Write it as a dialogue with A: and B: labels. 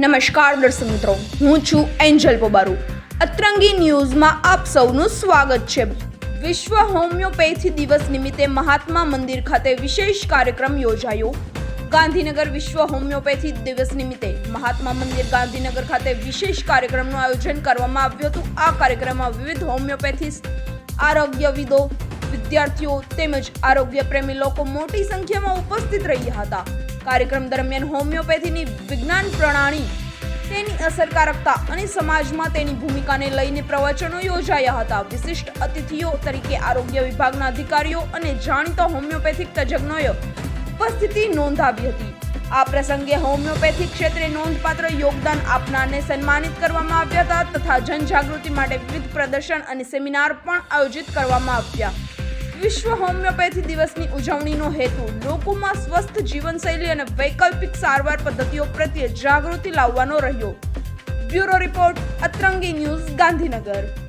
A: નમસ્કાર દર્શક મિત્રો, હું છું એન્જલ પોબારુ. અતરંગી ન્યૂઝમાં આપ સૌનું સ્વાગત છે. વિશ્વ હોમિયોપેથી દિવસ નિમિત્તે મહાત્મા મંદિર ખાતે વિશેષ કાર્યક્રમ યોજાયો. ગાંધીનગર વિશ્વ હોમિયોપેથી દિવસ નિમિત્તે મહાત્મા મંદિર ગાંધીનગર ખાતે વિશેષ કાર્યક્રમનું આયોજન કરવામાં આવ્યું હતું. આ કાર્યક્રમમાં વિવિધ હોમિયોપેથી આરોગ્યવિદો, વિદ્યાર્થીઓ તેમજ આરોગ્ય પ્રેમી લોકો મોટી સંખ્યામાં ઉપસ્થિત રહ્યા હતા. કાર્યક્રમ દરમિયાન હોમિયોપેથીની વિજ્ઞાન પ્રણાલી, તેની અસરકારકતા અને સમાજમાં તેની ભૂમિકાને લઈને પ્રવચનો યોજાયા હતા. વિશિષ્ટ અતિથિઓ તરીકે આરોગ્ય વિભાગના અધિકારીઓ અને જાણીતા હોમિયોપેથિક તજજ્ઞોએ ઉપસ્થિતિ નોંધાવી હતી. આ પ્રસંગે હોમિયોપેથિક ક્ષેત્રે નોંધપાત્ર યોગદાન આપનારને સન્માનિત કરવામાં આવ્યા હતા તથા જનજાગૃતિ માટે વિવિધ પ્રદર્શન અને સેમિનાર પણ આયોજિત કરવામાં આવ્યા. વિશ્વ હોમિયોપેથી દિવસની ઉજવણીનો હેતુ, લોકોમાં સ્વસ્થ જીવનશૈલી અને વૈકલ્પિક સારવાર પદ્ધતિઓ પ્રત્યે જાગૃતિ લાવવાનો રહ્યો. Bureau report, Atrangi news Gandhinagar.